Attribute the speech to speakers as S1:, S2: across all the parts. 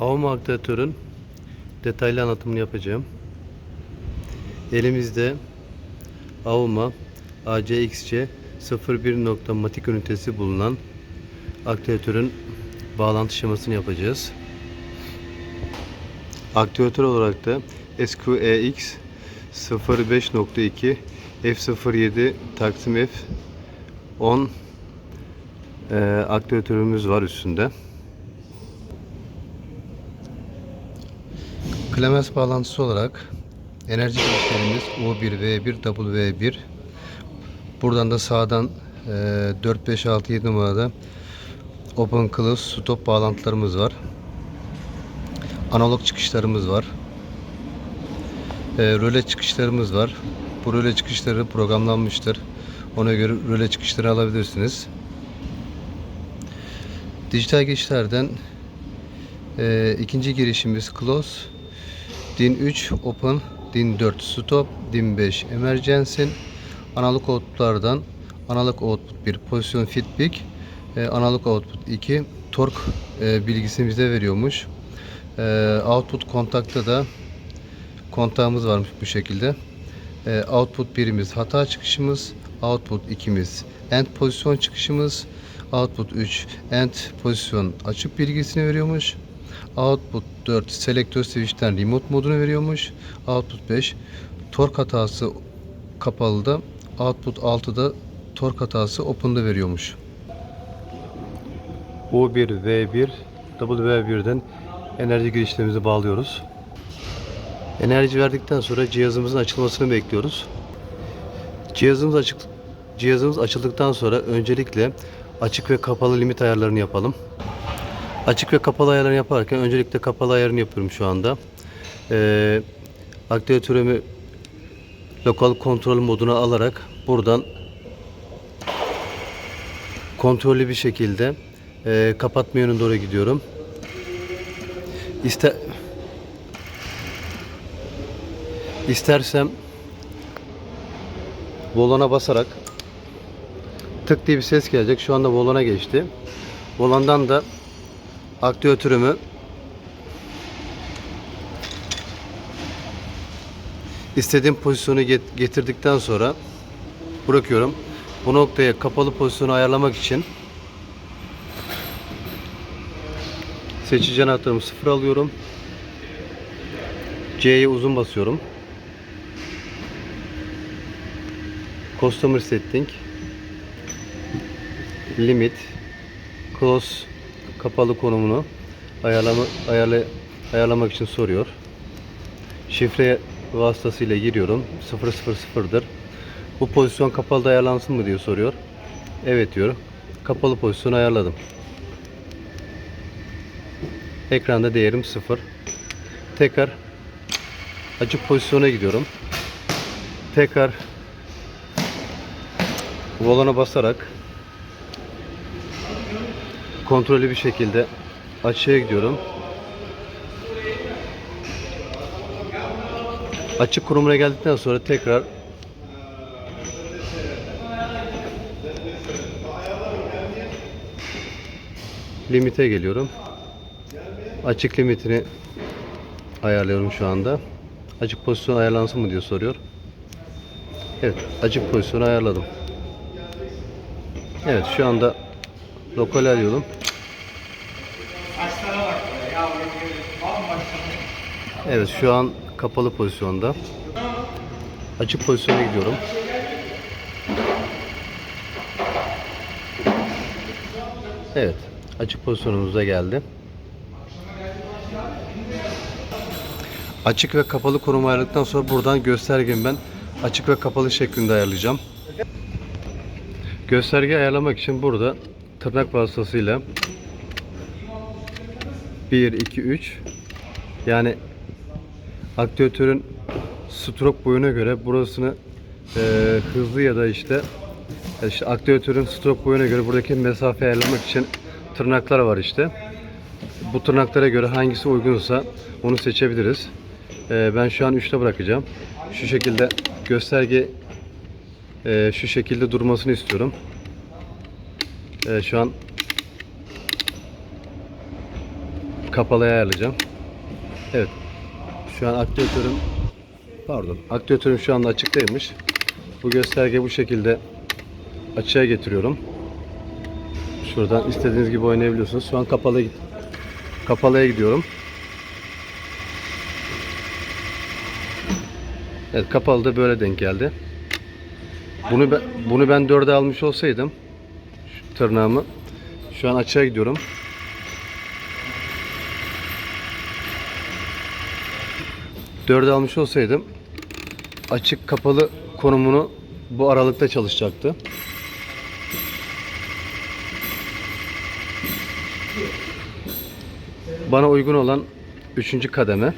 S1: Avma aktivatörün detaylı anlatımını yapacağım. Elimizde Avma ACXC 01 nokta ünitesi bulunan aktivatörün bağlantı şemasını yapacağız. Aktivatör olarak da SQEX 05.2 F07 Taksim F 10 e, aktivatörümüz var üstünde. Klemens bağlantısı olarak enerji girişlerimiz U1, V1, W1 buradan da sağdan e, 4, 5, 6, 7 numarada Open Close Stop bağlantılarımız var. Analog çıkışlarımız var. E, röle çıkışlarımız var. Bu röle çıkışları programlanmıştır. Ona göre röle çıkışları alabilirsiniz. Dijital geçişlerden e, ikinci girişimiz Close. DIN 3 Open, DIN 4 Stop, DIN 5 Emergency. Analog outputlardan analog output 1 pozisyon feedback, e, analog output 2 tork e, bilgisini bize veriyormuş. E, output kontakta da kontağımız varmış bu şekilde. E, output birimiz hata çıkışımız, output 2'miz end pozisyon çıkışımız, output 3 end pozisyon açık bilgisini veriyormuş. Output 4 selektör switch'ten remote modunu veriyormuş. Output 5 tork hatası kapalıda, output 6'da tork hatası open'da veriyormuş. U1 V1 W1'den enerji girişlerimizi bağlıyoruz. Enerji verdikten sonra cihazımızın açılmasını bekliyoruz. Cihazımız açık cihazımız açıldıktan sonra öncelikle açık ve kapalı limit ayarlarını yapalım. Açık ve kapalı ayarlarını yaparken öncelikle kapalı ayarını yapıyorum şu anda. Ee, aktivatörümü lokal kontrol moduna alarak buradan kontrollü bir şekilde e, kapatma yönüne doğru gidiyorum. İste İstersem volana basarak tık diye bir ses gelecek. Şu anda volana geçti. Volandan da aktivatörümü istediğim pozisyonu get- getirdikten sonra bırakıyorum. Bu noktaya kapalı pozisyonu ayarlamak için seçici anahtarımı sıfır alıyorum. C'ye uzun basıyorum. Customer setting limit close kapalı konumunu ayarlama ayarla, ayarlamak için soruyor. Şifre vasıtasıyla giriyorum. 000'dır. Bu pozisyon kapalı ayarlansın mı diye soruyor. Evet diyor. Kapalı pozisyonu ayarladım. Ekranda değerim 0. Tekrar açık pozisyona gidiyorum. Tekrar volana basarak kontrollü bir şekilde açığa gidiyorum. Açık konumuna geldikten sonra tekrar limite geliyorum. Açık limitini ayarlıyorum şu anda. Açık pozisyon ayarlansın mı diye soruyor. Evet, açık pozisyonu ayarladım. Evet, şu anda lokal alıyorum. Evet, şu an kapalı pozisyonda. Açık pozisyona gidiyorum. Evet, açık pozisyonumuza geldi. Açık ve kapalı konum ayarladıktan sonra buradan göstergemi ben açık ve kapalı şeklinde ayarlayacağım. Gösterge ayarlamak için burada tırnak vasıtasıyla 1, 2, 3 yani aktivatörün stroke boyuna göre burasını e, hızlı ya da işte işte aktivatörün stroke boyuna göre buradaki mesafe ayarlamak için tırnaklar var işte. Bu tırnaklara göre hangisi uygunsa onu seçebiliriz. Ee, ben şu an 3'te bırakacağım. Şu şekilde gösterge e, şu şekilde durmasını istiyorum. Ee, şu an kapalıya ayarlayacağım. Evet. Şu an aktivatörüm pardon. Aktivatörüm şu anda açıktaymış. Bu gösterge bu şekilde açığa getiriyorum. Şuradan istediğiniz gibi oynayabiliyorsunuz. Şu an kapalı kapalıya gidiyorum. Evet kapalı da böyle denk geldi. Bunu ben, bunu ben 4'e almış olsaydım şu tırnağımı şu an açığa gidiyorum. Dörde almış olsaydım açık kapalı konumunu bu aralıkta çalışacaktı. Bana uygun olan üçüncü kademe.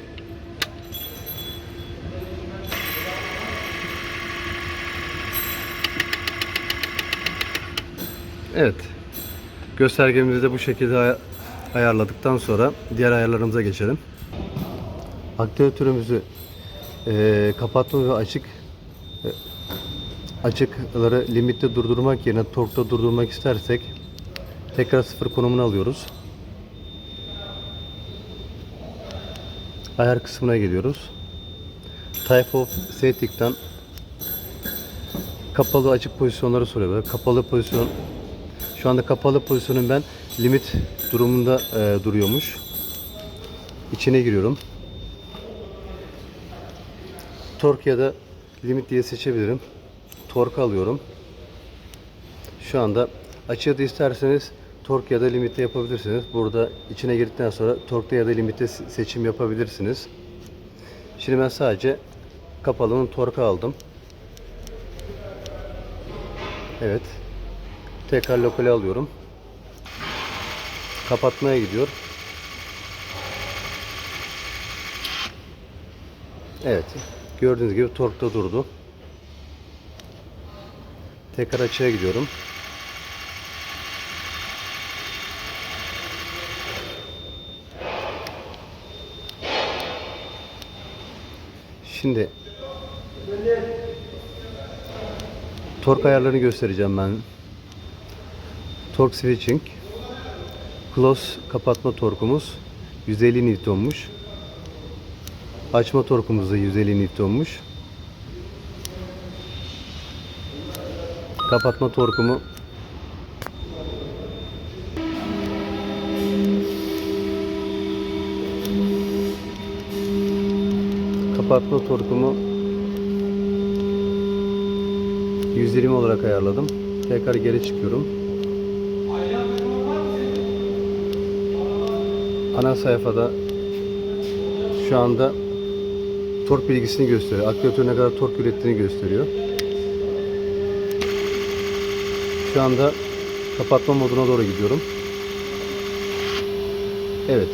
S1: Evet. Göstergemizi de bu şekilde ay- ayarladıktan sonra diğer ayarlarımıza geçelim. Aktivatörümüzü eee kapatma ve açık e, açıkları limitte durdurmak yerine torkta durdurmak istersek tekrar sıfır konumunu alıyoruz. Ayar kısmına geliyoruz. Type of Setting'den kapalı açık pozisyonları soruyor. Kapalı pozisyon şu anda kapalı pozisyonun ben limit durumunda e, duruyormuş. İçine giriyorum. Tork ya da limit diye seçebilirim. Tork alıyorum. Şu anda açığı da isterseniz tork ya da limitte yapabilirsiniz. Burada içine girdikten sonra torkta ya da limitte se- seçim yapabilirsiniz. Şimdi ben sadece kapalının torku aldım. Evet. Tekrar lokale alıyorum. Kapatmaya gidiyor. Evet. Gördüğünüz gibi torkta durdu. Tekrar açığa gidiyorum. Şimdi tork ayarlarını göstereceğim ben. Torque switching. Close kapatma torkumuz 150 Newton'muş. Açma torkumuz da 150 Newton'muş. Kapatma torkumu Kapatma torkumu 120 olarak ayarladım. Tekrar geri çıkıyorum. Ana sayfada şu anda tork bilgisini gösteriyor. Aktivatör ne kadar tork ürettiğini gösteriyor. Şu anda kapatma moduna doğru gidiyorum. Evet.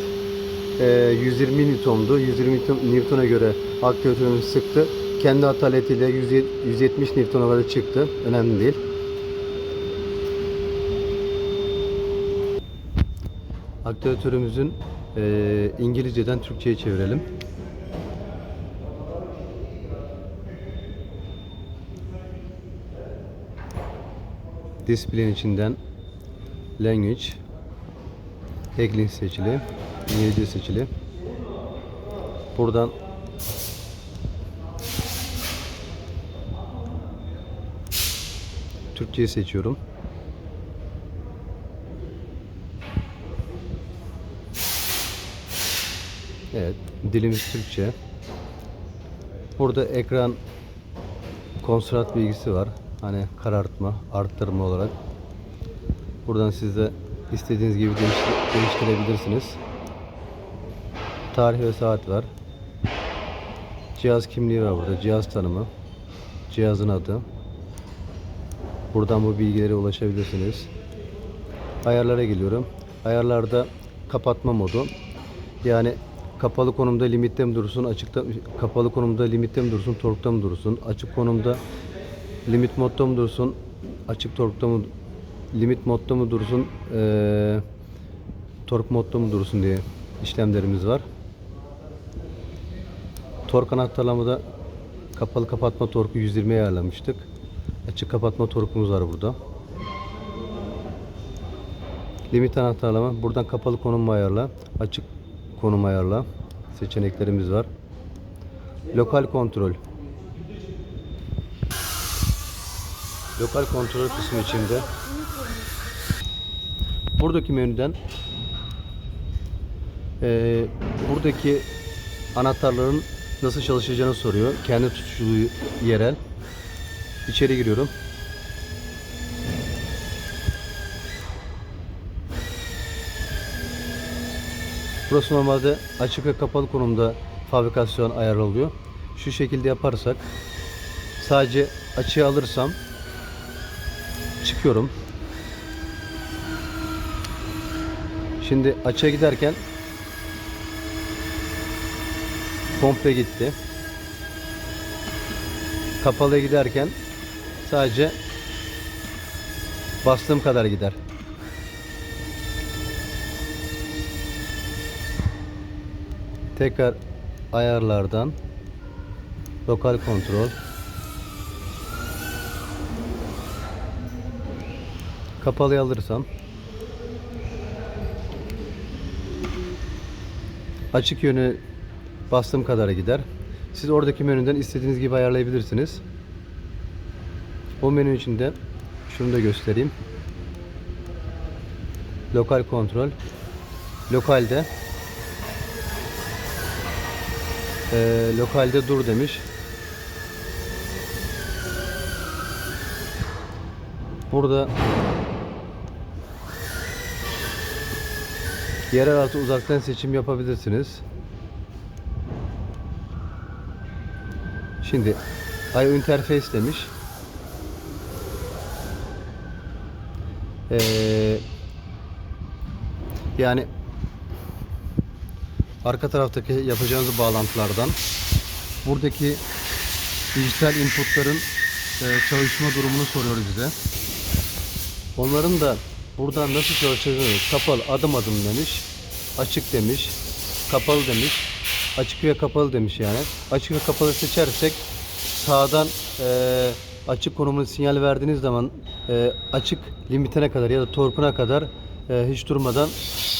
S1: Ee, 120 Newton'du. 120 Newton'a göre aktivatörümüz sıktı. Kendi ataletiyle 170 Newton'a kadar çıktı. Önemli değil. Aktivatörümüzün eee, İngilizceden Türkçe'ye çevirelim. Display'in içinden Language English seçili. İngilizce seçili. Buradan Türkçeyi seçiyorum. Evet, dilimiz Türkçe. Burada ekran konstrat bilgisi var. Hani karartma, arttırma olarak. Buradan siz de istediğiniz gibi değiştir- değiştirebilirsiniz. Tarih ve saat var. Cihaz kimliği var burada. Cihaz tanımı. Cihazın adı. Buradan bu bilgilere ulaşabilirsiniz. Ayarlara geliyorum. Ayarlarda kapatma modu. Yani kapalı konumda limitte mi dursun, açıkta kapalı konumda limitte mi dursun, torkta mı dursun, açık konumda limit modda mı dursun, açık torkta mı limit modda mı dursun, eee tork modda mı dursun diye işlemlerimiz var. Tork anahtarlamada kapalı kapatma torku 120'ye ayarlamıştık. Açık kapatma torkumuz var burada. Limit anahtarlama. Buradan kapalı konumu ayarla. Açık konum ayarla seçeneklerimiz var. Lokal kontrol. Lokal kontrol kısmı içinde buradaki menüden eee, buradaki anahtarların nasıl çalışacağını soruyor. Kendi tutuşulu yerel. İçeri giriyorum. Burası normalde açık ve kapalı konumda fabrikasyon ayarlanıyor. Şu şekilde yaparsak sadece açığa alırsam çıkıyorum. Şimdi açığa giderken komple gitti. Kapalıya giderken sadece bastığım kadar gider. Tekrar ayarlardan lokal kontrol kapalıya alırsam açık yönü bastığım kadar gider. Siz oradaki menüden istediğiniz gibi ayarlayabilirsiniz. O menü içinde şunu da göstereyim. Lokal kontrol. Lokalde Ee, lokalde dur demiş. Burada yerel altı uzaktan seçim yapabilirsiniz. Şimdi I interface demiş. Ee, yani arka taraftaki yapacağınız bağlantılardan buradaki dijital inputların e, çalışma durumunu soruyor bize. Onların da buradan nasıl çalışacağını kapalı adım adım demiş. Açık demiş. Kapalı demiş. Açık ve kapalı demiş yani. Açık ve kapalı seçersek sağdan e, açık konumunu sinyal verdiğiniz zaman e, açık limitine kadar ya da torkuna kadar e, hiç durmadan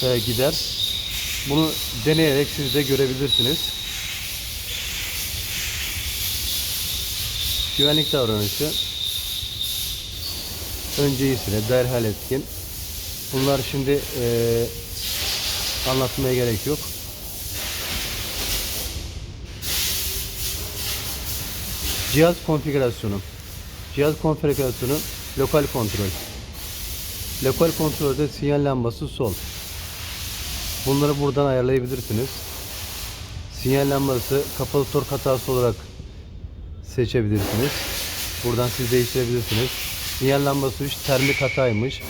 S1: e, gider. Bunu deneyerek siz de görebilirsiniz. Güvenlik davranışı önce iyisine derhal etkin. Bunlar şimdi eee, anlatmaya gerek yok. Cihaz konfigürasyonu. Cihaz konfigürasyonu lokal kontrol. Lokal kontrolde sinyal lambası sol. Bunları buradan ayarlayabilirsiniz. Sinyal lambası kapalı tork hatası olarak seçebilirsiniz. Buradan siz değiştirebilirsiniz. Sinyal lambası 3 termik hataymış.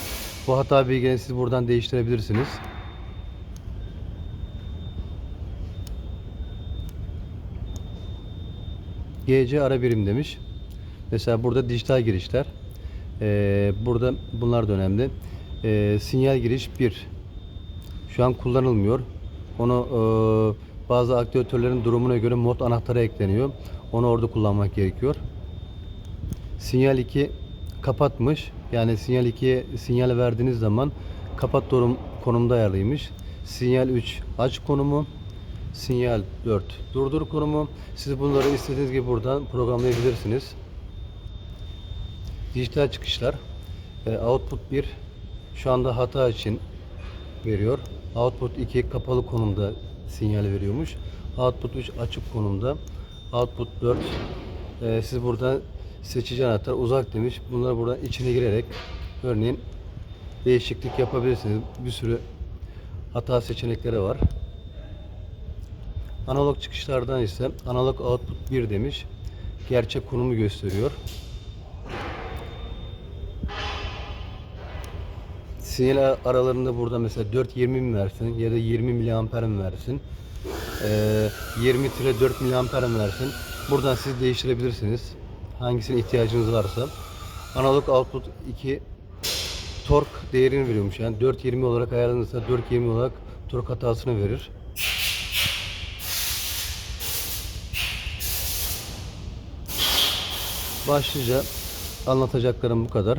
S1: Bu hata bilgilerini siz buradan değiştirebilirsiniz. GC ara birim demiş. Mesela burada dijital girişler. Ee, burada bunlar da önemli. Ee, sinyal giriş 1. Şu an kullanılmıyor. Onu e, bazı aktivatörlerin durumuna göre mod anahtarı ekleniyor. Onu orada kullanmak gerekiyor. Sinyal 2 kapatmış. Yani sinyal 2'ye sinyal verdiğiniz zaman kapat durum konumda ayarlıymış. Sinyal 3 aç konumu. Sinyal 4 durdur konumu. Siz bunları istediğiniz gibi buradan programlayabilirsiniz. Dijital çıkışlar. E, output 1 şu anda hata için veriyor. Output 2 kapalı konumda sinyal veriyormuş. Output 3 açık konumda. Output 4 e, siz burada seçici anahtar uzak demiş. Bunları buradan içine girerek örneğin değişiklik yapabilirsiniz. Bir sürü hata seçenekleri var. Analog çıkışlardan ise analog output 1 demiş. Gerçek konumu gösteriyor. Sinyal aralarında burada mesela 4-20 mi versin ya da 20 miliamper mi versin? Ee, 20 tire 4 miliamper mi versin? Buradan siz değiştirebilirsiniz. Hangisine ihtiyacınız varsa. Analog output 2 tork değerini veriyormuş. Yani 4.20 olarak ayarlanırsa 4.20 olarak tork hatasını verir. Başlıca anlatacaklarım bu kadar.